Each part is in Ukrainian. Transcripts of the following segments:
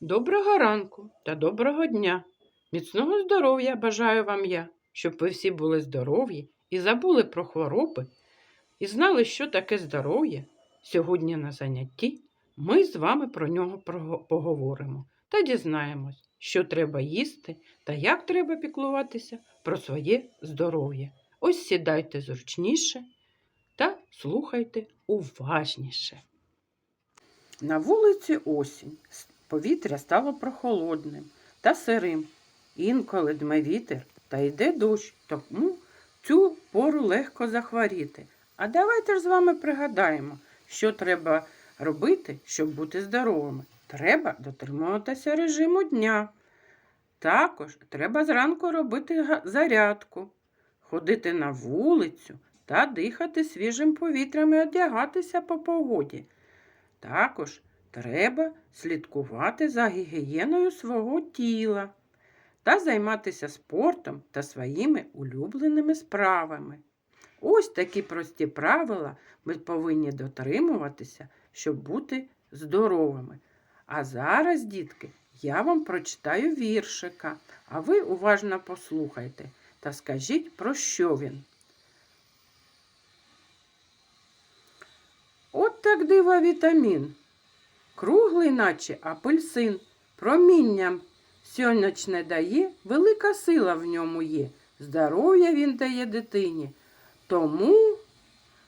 Доброго ранку та доброго дня. Міцного здоров'я бажаю вам я, щоб ви всі були здорові і забули про хвороби, і знали, що таке здоров'я. Сьогодні на занятті ми з вами про нього поговоримо та дізнаємось, що треба їсти та як треба піклуватися про своє здоров'я. Ось сідайте зручніше та слухайте уважніше. На вулиці осінь. Повітря стало прохолодним та сирим. Інколи дме вітер та йде дощ, тому цю пору легко захворіти. А давайте ж з вами пригадаємо, що треба робити, щоб бути здоровими. Треба дотримуватися режиму дня. Також треба зранку робити зарядку, ходити на вулицю та дихати свіжим повітрям і одягатися по погоді. Також треба слідкувати за гігієною свого тіла та займатися спортом та своїми улюбленими справами. Ось такі прості правила ми повинні дотримуватися, щоб бути здоровими. А зараз, дітки, я вам прочитаю віршика, а ви уважно послухайте та скажіть, про що він. От так дива вітамін. Круглий, наче апельсин, промінням сонячне дає, велика сила в ньому є. Здоров'я він дає дитині. Тому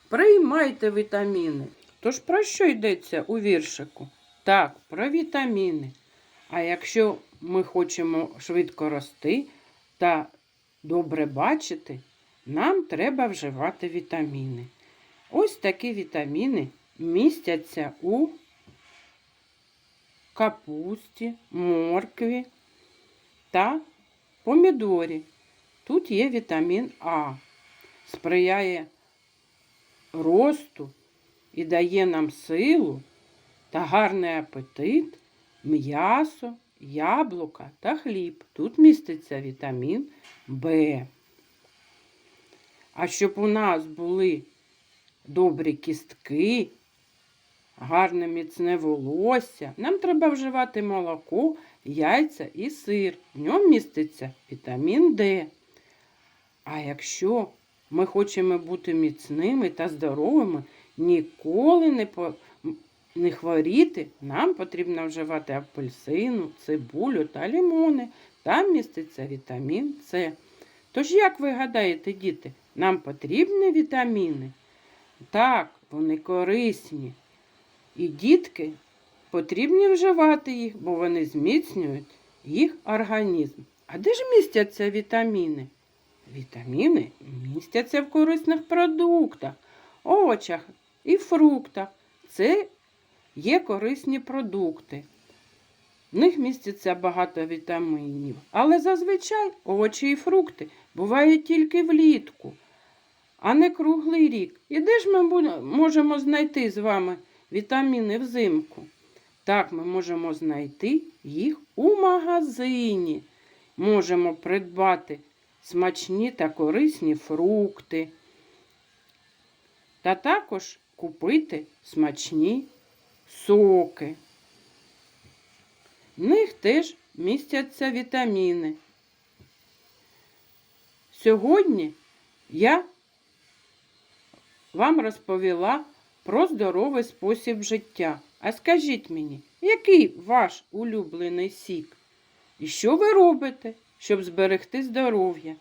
приймайте вітаміни. Тож про що йдеться у віршику? Так, про вітаміни. А якщо ми хочемо швидко рости та добре бачити, нам треба вживати вітаміни. Ось такі вітаміни містяться у капусті, моркві та помідорі. Тут є вітамін А, сприяє росту і дає нам силу та гарний апетит, м'ясо, яблука та хліб. Тут міститься вітамін В. А щоб у нас були добрі кістки, гарне міцне волосся, нам треба вживати молоко, яйця і сир. В ньому міститься вітамін Д. А якщо ми хочемо бути міцними та здоровими, ніколи не, по... не хворіти, нам потрібно вживати апельсину, цибулю та лімони. Там міститься вітамін С. Тож, як ви гадаєте, діти, нам потрібні вітаміни? Так, вони корисні. І дітки потрібні вживати їх, бо вони зміцнюють їх організм. А де ж містяться вітаміни? Вітаміни містяться в корисних продуктах, овочах і фруктах. Це є корисні продукти. В них міститься багато вітамінів. Але зазвичай овочі і фрукти бувають тільки влітку, а не круглий рік. І де ж ми можемо знайти з вами вітаміни взимку? Так, ми можемо знайти їх у магазині. Можемо придбати смачні та корисні фрукти. Та також купити смачні соки. В них теж містяться вітаміни. Сьогодні я вам розповіла про здоровий спосіб життя. А скажіть мені, який ваш улюблений сік? І що ви робите, щоб зберегти здоров'я?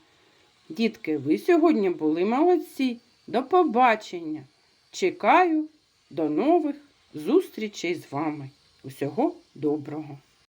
Дітки, ви сьогодні були молодці. До побачення. Чекаю до нових зустрічей з вами. Усього доброго!